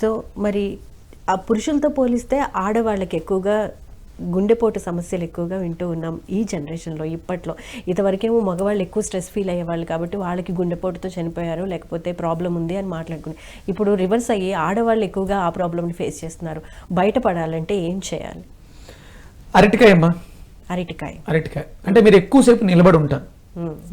So మరి ఆ పురుషులతో పోలిస్తే ఆడవాళ్ళకి ఎక్కువగా గుండెపోటు సమస్యలు ఎక్కువగా వింటూ ఉన్నాం ఈ జనరేషన్లో ఇప్పట్లో. ఇంతవరకేమో మగవాళ్ళు ఎక్కువ స్ట్రెస్ ఫీల్ అయ్యేవాళ్ళు కాబట్టి వాళ్ళకి గుండెపోటుతో చనిపోయారు లేకపోతే ప్రాబ్లం ఉంది అని మాట్లాడుకుని. ఇప్పుడు రివర్స్ అయ్యి ఆడవాళ్ళు ఎక్కువగా ఆ ప్రాబ్లమ్ని ఫేస్ చేస్తున్నారు. బయటపడాలంటే ఏం చేయాలి? అరటికాయ అమ్మా అరటికాయ. అరటికాయ. అంటే మీరు ఎక్కువసేపు నిలబడి ఉంటారు.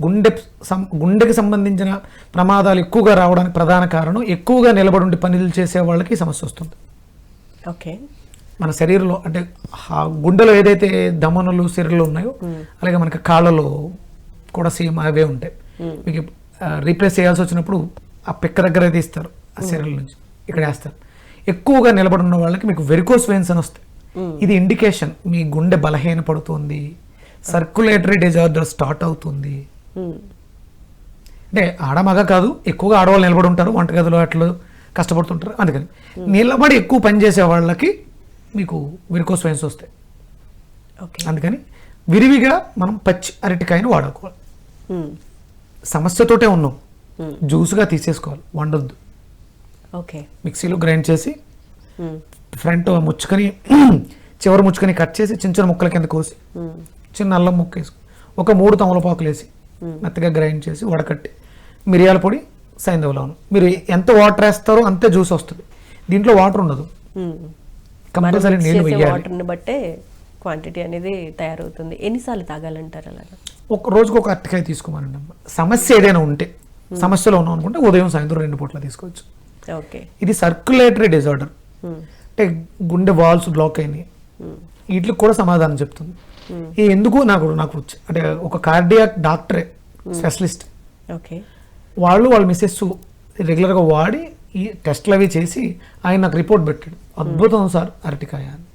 గుండె సం- గుండెకి సంబంధించిన ప్రమాదాలు ఎక్కువగా రావడానికి ప్రధాన కారణం ఎక్కువగా నిలబడి ఉండి పనులు చేసే వాళ్ళకి సమస్య వస్తుంది. ఓకే. మన శరీరంలో అంటే గుండెలో ఏదైతే దమనులు సిరలు ఉన్నాయో అలాగే మనకి కాళ్ళలో కూడా సేమ్ అవే ఉంటాయి. మీకు రీప్లేస్ చేయాల్సి వచ్చినప్పుడు ఆ పిక్క దగ్గర తీస్తారు ఆ సిరల నుంచి. ఇక్కడ వేస్తారు. ఎక్కువగా నిలబడి ఉన్న వాళ్ళకి మీకు వెరికోస్ వెయిన్స్ అని వస్తాయి. ఇది ఇండికేషన్. మీ గుండె బలహీన పడుతుంది సర్క్యులేటరీ డిజార్డర్ స్టార్ట్ అవుతుంది. అంటే ఆడ మగ కాదు ఎక్కువగా ఆడవాళ్ళు నిలబడి ఉంటారు వంటగదిలో అట్లు కష్టపడుతుంటారు అందుకని. నిలబడి ఎక్కువ పని చేసే వాళ్ళకి మీకు విరికోస్ వెయిన్స్ వస్తాయి. ఓకే. అందుకని విరివిగా మనం పచ్చి అరటికాయని వాడుకోవాలి. సమస్యతోటే ఉన్నాం. జ్యూస్గా తీసేసుకోవాలి వండొద్దు. ఓకే. మిక్సీలో గ్రైండ్ చేసి ఫ్రంట్ ముచ్చుకొని చివరి ముచ్చుకొని కట్ చేసి చిన్న చిన్న ముక్కల కింద కోసి చిన్న అల్లం ముక్క వేసుకు. ఒక మూడు తమలపాకులు వేసి మెత్తగా గ్రైండ్ చేసి వడకట్టి. మిరియాల పొడి సైంధవలోను మీరు ఎంత వాటర్ వేస్తారో అంతే జ్యూస్ వస్తుంది. దీంట్లో వాటర్ ఉండదు. కంపల్సరీ నీళ్ళు వాటర్ని బట్టే క్వాంటిటీ అనేది తయారవుతుంది. ఎన్నిసార్లు తాగాలంటారు అలాగా? ఒక రోజుకు ఒక అరటికాయ తీసుకోమనండి అమ్మ. సమస్య ఏదైనా ఉంటే సమస్యలో ఉన్నాం అనుకుంటే ఉదయం సాయంత్రం రెండు పూట్ల తీసుకోవచ్చు. ఓకే. ఇది సర్క్యులేటరీ డిజార్డర్. అంటే గుండె వాల్స్ బ్లాక్ అయినాయి. వీటికి కూడా సమాధానం చెప్తుంది. ఈ ఎందుకు నాకు నాకు అంటే ఒక కార్డియాక్ డాక్టరే స్పెషలిస్ట్ ఓకే వాళ్ళు వాళ్ళ మిస్సెస్ రెగ్యులర్గా వాడి ఈ టెస్ట్లు అవి చేసి ఆయన నాకు రిపోర్ట్ పెట్టాడు. అద్భుతం సార్ అరటికాయ అని.